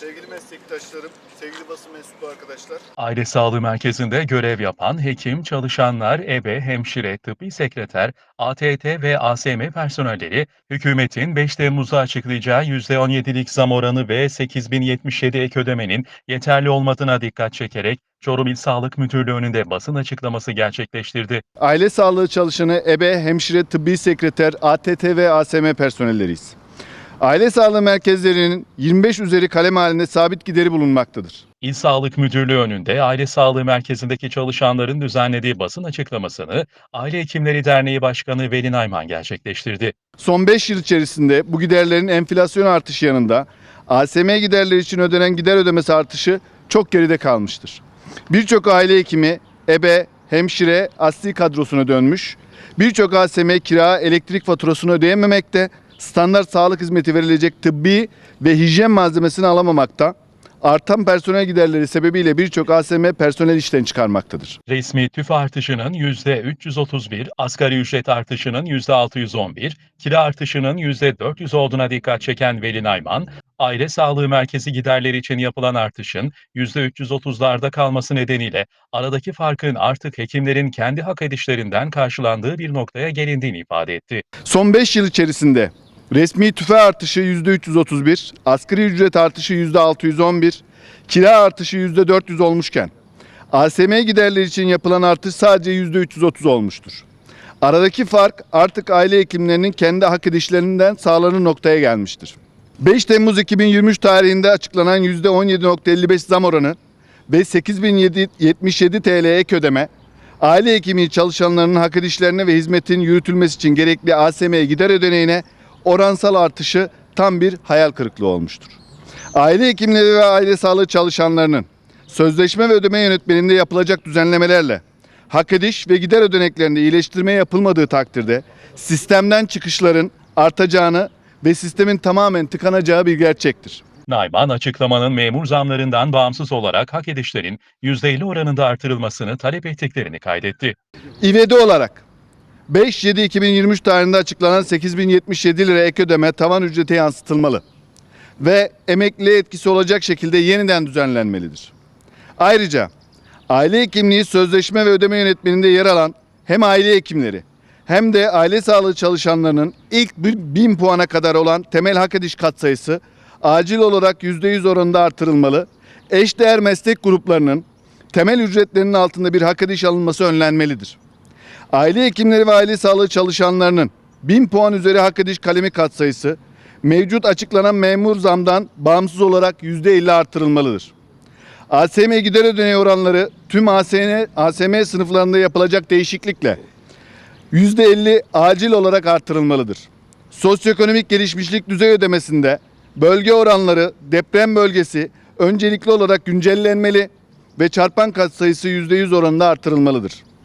Sevgili meslektaşlarım, sevgili basın mensubu arkadaşlar. Aile Sağlığı Merkezi'nde görev yapan hekim, çalışanlar, ebe, hemşire, tıbbi sekreter, ATT ve ASM personelleri, hükümetin 5 Temmuz'da açıklayacağı %17'lik zam oranı ve 8077 ek ödemenin yeterli olmadığına dikkat çekerek Çorum İl Sağlık Müdürlüğü önünde basın açıklaması gerçekleştirdi. Aile sağlığı çalışanı, ebe, hemşire, tıbbi sekreter, ATT ve ASM personelleriyiz. Aile sağlığı merkezlerinin 25 üzeri kalem halinde sabit gideri bulunmaktadır. İl Sağlık Müdürlüğü önünde Aile Sağlığı Merkezi'ndeki çalışanların düzenlediği basın açıklamasını Aile Hekimleri Derneği Başkanı Veli Nayman gerçekleştirdi. Son 5 yıl içerisinde bu giderlerin enflasyon artışı yanında ASM giderleri için ödenen gider ödemesi artışı çok geride kalmıştır. Birçok aile hekimi, ebe, hemşire, asli kadrosuna dönmüş. Birçok ASM kira, elektrik faturasını ödeyememekte, standart sağlık hizmeti verilecek tıbbi ve hijyen malzemesini alamamakta. Artan personel giderleri sebebiyle birçok ASM personel işten çıkarmaktadır. Resmi tüfe artışının %331, asgari ücret artışının %611, kira artışının %400 olduğuna dikkat çeken Veli Nayman, aile sağlığı merkezi giderleri için yapılan artışın %330'larda kalması nedeniyle aradaki farkın artık hekimlerin kendi hak edişlerinden karşılandığı bir noktaya gelindiğini ifade etti. Son 5 yıl içerisinde resmi tüfe artışı %331, asgari ücret artışı %611, kira artışı %400 olmuşken ASM giderleri için yapılan artış sadece %330 olmuştur. Aradaki fark artık aile hekimlerinin kendi hak edişlerinden sağlanan noktaya gelmiştir. 5 Temmuz 2023 tarihinde açıklanan %17.55 zam oranı ve 8077 TL ek ödeme aile hekimi çalışanlarının hak edişlerine ve hizmetin yürütülmesi için gerekli ASM gider ödeneğine oransal artışı tam bir hayal kırıklığı olmuştur. Aile hekimleri ve aile sağlığı çalışanlarının sözleşme ve ödeme yönetmeninde yapılacak düzenlemelerle hak ediş ve gider ödeneklerinde iyileştirme yapılmadığı takdirde sistemden çıkışların artacağını ve sistemin tamamen tıkanacağı bir gerçektir. Nayman açıklamanın memur zamlarından bağımsız olarak hak edişlerin %50 oranında artırılmasını talep ettiklerini kaydetti. İvedi olarak 5-7-2023 tarihinde açıklanan 8077 lira ek ödeme tavan ücrete yansıtılmalı ve emekliliğe etkisi olacak şekilde yeniden düzenlenmelidir. Ayrıca aile hekimliği sözleşme ve ödeme yönetmeninde yer alan hem aile hekimleri hem de aile sağlığı çalışanlarının ilk 1000 puana kadar olan temel hak ediş katsayısı acil olarak %100 oranında artırılmalı. Eşdeğer meslek gruplarının temel ücretlerinin altında bir hak ediş alınması önlenmelidir. Aile hekimleri ve aile sağlığı çalışanlarının 1000 puan üzeri hak ediş kalemi katsayısı mevcut açıklanan memur zamdan bağımsız olarak %50 artırılmalıdır. ASM gider ödeneği oranları tüm ASM, ASM sınıflarında yapılacak değişiklikle %50 acil olarak artırılmalıdır. Sosyoekonomik gelişmişlik düzey ödemesinde bölge oranları deprem bölgesi öncelikli olarak güncellenmeli ve çarpan katsayısı %100 oranında artırılmalıdır.